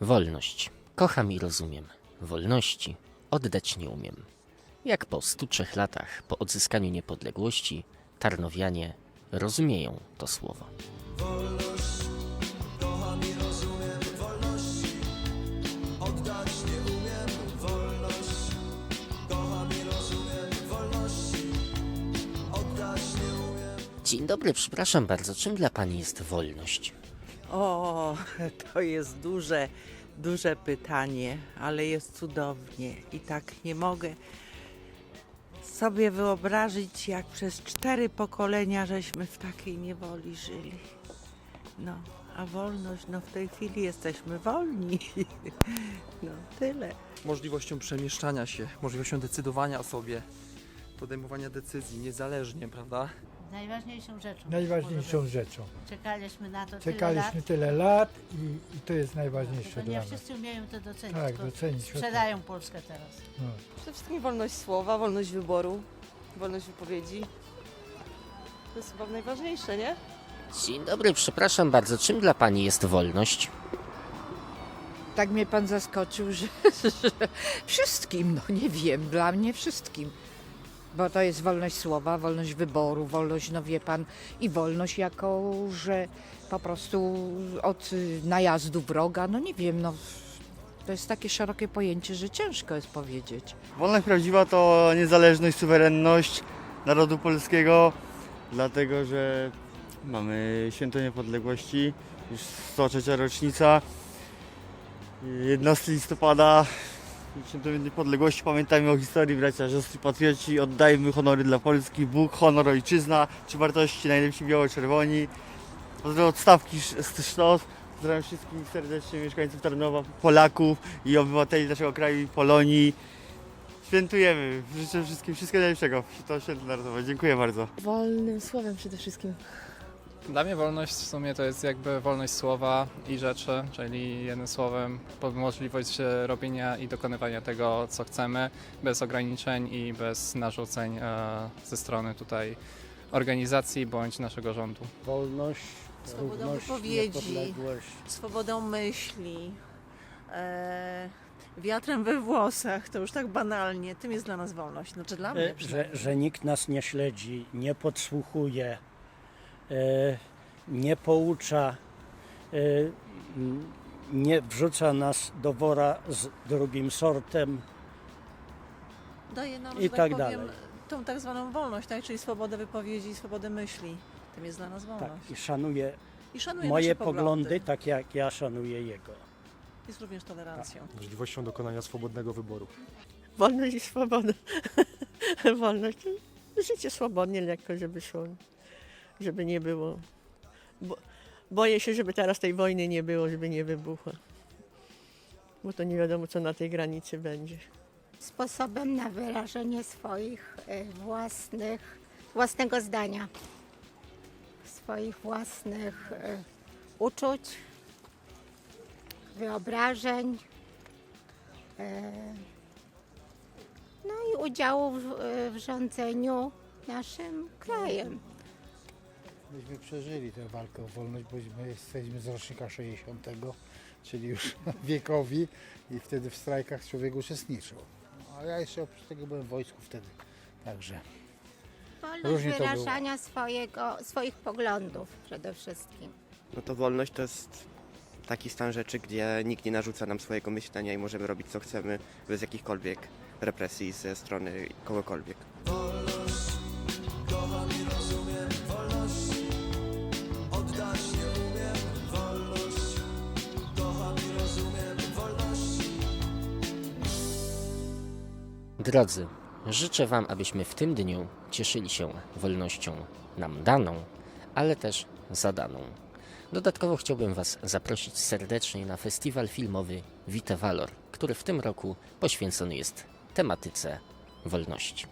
Wolność. Kocham i rozumiem. Wolności oddać nie umiem. Jak po 103 latach po odzyskaniu niepodległości Tarnowianie rozumieją to słowo. Dzień dobry, przepraszam bardzo, czym dla Pani jest wolność? O, to jest duże, duże pytanie, ale jest cudownie i tak nie mogę sobie wyobrazić, jak przez cztery pokolenia żeśmy w takiej niewoli żyli. No, a wolność, no w tej chwili jesteśmy wolni. No, tyle. możliwością przemieszczania się, możliwością decydowania o sobie, podejmowania decyzji niezależnie, prawda? Najważniejszą rzeczą. najważniejszą rzeczą. Czekaliśmy na to Czekaliśmy tyle tyle lat i, i to jest najważniejsze Tylko dla nie nas. wszyscy umieją to docenić. Tak, tylko docenić. Sprzedają Polskę teraz. No. Przede wszystkim wolność słowa, wolność wyboru, wolność wypowiedzi. To jest chyba najważniejsze, nie? Dzień dobry, przepraszam bardzo, czym dla Pani jest wolność? Tak mnie pan zaskoczył, że, że wszystkim, no nie wiem, dla mnie wszystkim. Bo to jest wolność słowa, wolność wyboru, wolność, no wie pan, i wolność jako, że po prostu od najazdu wroga, no nie wiem, no to jest takie szerokie pojęcie, że ciężko jest powiedzieć. Wolność prawdziwa to niezależność, suwerenność narodu polskiego, dlatego że mamy święto niepodległości, już 103 rocznica, 11 listopada, święto niepodległości, pamiętajmy o historii, bracia, siostry, patrioci, oddajmy honory dla Polski, Bóg, honor, ojczyzna, czy wartości najlepsi biało-czerwoni. Pozdrawiam od stawki z Sztos, pozdrawiam wszystkich serdecznie mieszkańców Tarnowa, Polaków i obywateli naszego kraju i Polonii. Świętujemy. Życzę wszystkim wszystkiego najlepszego. To święto narodowe. Dziękuję bardzo. Wolnym słowem przede wszystkim. Dla mnie wolność w sumie to jest jakby wolność słowa i rzeczy, czyli jednym słowem możliwość e, robienia i dokonywania tego, co chcemy, bez ograniczeń i bez narzuceń e, ze strony tutaj organizacji bądź naszego rządu. wolność, Swoboda równość, wypowiedzi. niepodległość. Swobodą myśli, e, wiatrem we włosach, to już tak banalnie, tym jest dla nas wolność. Znaczy dla mnie E, Że, przynajmniej. że nikt nas nie śledzi, nie podsłuchuje, e, nie poucza, e, nie wrzuca nas do wora z drugim sortem. daje nam, I że tak tak powiem, dalej. tą tak zwaną wolność, tak? czyli swobodę wypowiedzi i swobodę myśli. Tym jest dla nas Tak, wolność. I szanuje I szanuje moje nasze poglądy, tak jak ja szanuję jego. Jest również tolerancją. Możliwością dokonania swobodnego wyboru. Wolność i swoboda. Wolność. Życie swobodnie, lekko, żeby szło. Żeby nie było. Bo, boję się, żeby teraz tej wojny nie było, żeby nie wybuchła. Bo to nie wiadomo, co na tej granicy będzie. Sposobem na wyrażenie swoich e, własnych, własnego zdania, swoich własnych e, uczuć, wyobrażeń. e, No i udziału w, w rządzeniu naszym krajem. Myśmy przeżyli tę walkę o wolność, bo my jesteśmy z rocznika 60, czyli już wiekowi i wtedy w strajkach człowiek uczestniczył. A ja jeszcze oprócz tego byłem w wojsku wtedy, także Wolność Różnie to było. wyrażania swojego, swoich poglądów przede wszystkim. No to wolność to jest taki stan rzeczy, gdzie nikt nie narzuca nam swojego myślenia i możemy robić co chcemy bez jakichkolwiek represji ze strony kogokolwiek. Drodzy, życzę Wam, abyśmy w tym dniu cieszyli się wolnością nam daną, ale też zadaną. Dodatkowo chciałbym Was zaprosić serdecznie na festiwal filmowy Vite Valor, który w tym roku poświęcony jest tematyce wolności.